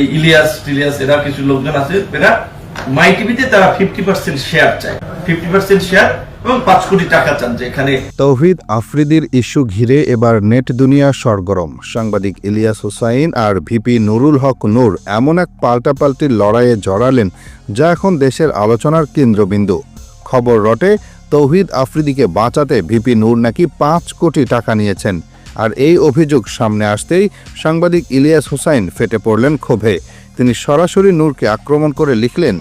এই ইলিয়াস, টিলিয়াস, এরা কিছু লোকজন আছে, এরা মাই তারা ফিফটি পার্সেন্ট শেয়ার চায়। ফিফটি পার্সেন্ট শেয়ার তৌহিদ আফ্রিদির ইস্যু ঘিরে এবার নেট দুনিয়া সরগরম। সাংবাদিক ইলিয়াস হোসাইন আর ভিপি নুরুল হক নূর এমন এক পাল্টাপাল্টির লড়াইয়ে জড়ালেন যা এখন দেশের আলোচনার কেন্দ্রবিন্দু। খবর রটে, তৌহিদ আফ্রিদিকে বাঁচাতে ভিপি নূর নাকি পাঁচ কোটি টাকা নিয়েছেন। আর এই অভিযোগ সামনে আসতেই সাংবাদিক ইলিয়াস হুসাইন ফেটে পড়লেন ক্ষোভে। তিনি সরাসরি নূরকে আক্রমণ করে লিখলেন,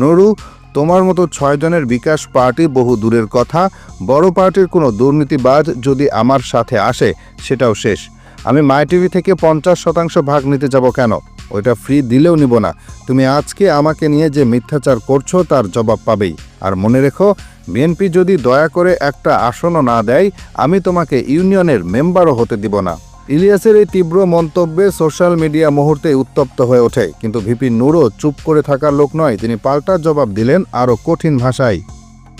নুরু, তোমার মতো ছয়জনের বিকাশ পার্টি বহু দূরের কথা। বড় পার্টির কোনো দুর্নীতিবাজ যদি আমার সাথে আসে, সেটাও শেষ। আমি মাই টিভি থেকে পঞ্চাশ শতাংশ ভাগ নিতে যাব কেন? ওইটা ফ্রি দিলেও নিব না। তুমি আজকে আমাকে নিয়ে যে মিথ্যাচার করছ তার জবাব পাবেই। আর মনে রেখো বিএনপি যদি দয়া করে একটা আসনও না দেয়, আমি তোমাকে ইউনিয়নের মেম্বারও হতে দিব না। ইলিয়াসের এই তীব্র মন্তব্যে সোশ্যাল মিডিয়া মুহূর্তে উত্তপ্ত হয়ে ওঠে। কিন্তু ভিপি নুরও চুপ করে থাকার লোক নয়, তিনি পাল্টা জবাব দিলেন আরও কঠিন ভাষায়।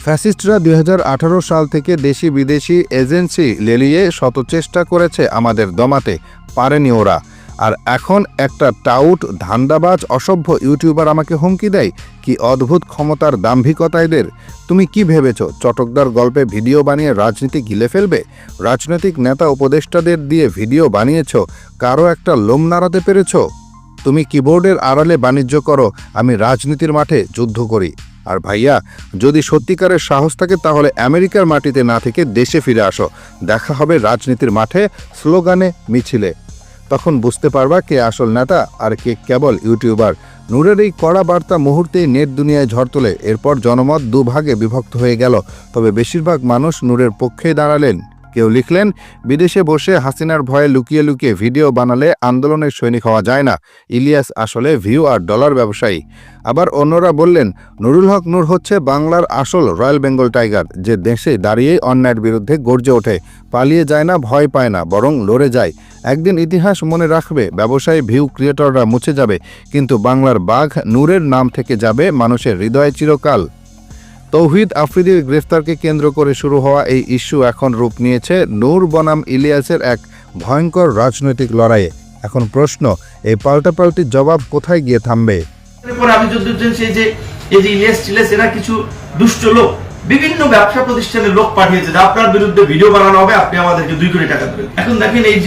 ফ্যাসিস্টরা দুই হাজার আঠারো সাল থেকে দেশি বিদেশি এজেন্সি লেলিয়ে শত চেষ্টা করেছে আমাদের দমাতে, পারেনি ওরা। আর এখন একটা টাউট, ধান্দাবাজ, অসভ্য ইউটিউবার আমাকে হুমকি দেয়, কি অদ্ভুত ক্ষমতার দাম্ভিকতা এদের? তুমি কি ভেবেছ, চটকদার গল্পে ভিডিও বানিয়ে রাজনীতি গিলে ফেলবে? রাজনৈতিক নেতা উপদেষ্টাদের দিয়ে ভিডিও বানিয়েছ, কারও একটা লোম নাড়াতে পেরেছ? তুমি কিবোর্ডের আড়ালে বাণিজ্য করো, আমি রাজনীতির মাঠে যুদ্ধ করি। আর ভাইয়া, যদি সত্যিকারের সাহস থাকে, তাহলে আমেরিকার মাটিতে না থেকে দেশে ফিরে আসো। দেখা হবে রাজনীতির মাঠে, স্লোগানে, মিছিলে। তখন বুঝতে পারবা কে আসল নেতা আর কে কেবল ইউটিউবার। নূরের এই কড়া বার্তা মুহূর্তেই নেট দুনিয়ায় ঝড় তোলে। এরপর জনমত দুভাগে বিভক্ত হয়ে গেল। তবে বেশিরভাগ মানুষ নূরের পক্ষেই দাঁড়ালেন। কেউ লিখলেন, বিদেশে বসে হাসিনার ভয়ে লুকিয়ে লুকিয়ে ভিডিও বানালে আন্দোলনের সৈনিক হওয়া যায় না। ইলিয়াস আসলে ভিউ আর ডলার ব্যবসায়ী। আবার অন্যরা বললেন, নুরুল হক নূর হচ্ছে বাংলার আসল রয়্যাল বেঙ্গল টাইগার, যে দেশে দাঁড়িয়ে অন্যায়ের বিরুদ্ধে গর্জে ওঠে। পালিয়ে যায় না, ভয় পায় না, বরং লড়ে যায়। একদিন ইতিহাস মনে রাখবে, ব্যবসায়ী, ভিউ ক্রিয়েটররা মুছে যাবে, কিন্তু বাংলার বাঘ নূরের নাম থেকে যাবে মানুষের হৃদয়ে চিরকাল। তৌহিদ আফ্রিদির গ্রেফতারকে কেন্দ্র করে শুরু হওয়া এই ইস্যু এখন রূপ নিয়েছে নূর বনাম ইলিয়াসের এক ভয়ঙ্কর রাজনৈতিক লড়াইয়ে। এখন প্রশ্ন, এই পাল্টাপাল্টির জবাব কোথায় গিয়ে থামবে? আমি যে, এই যে ইলিয়াস টিলিয়াস, এরা কিছু দুষ্ট লোক, বিভিন্ন ব্যবসা প্রতিষ্ঠানের লোক পাঠিয়েছে আপনার বিরুদ্ধে ভিডিও বানানো হবে, আপনি আমাদেরকে দুই কোটি টাকা দেবেন। এখন দেখেন এই যে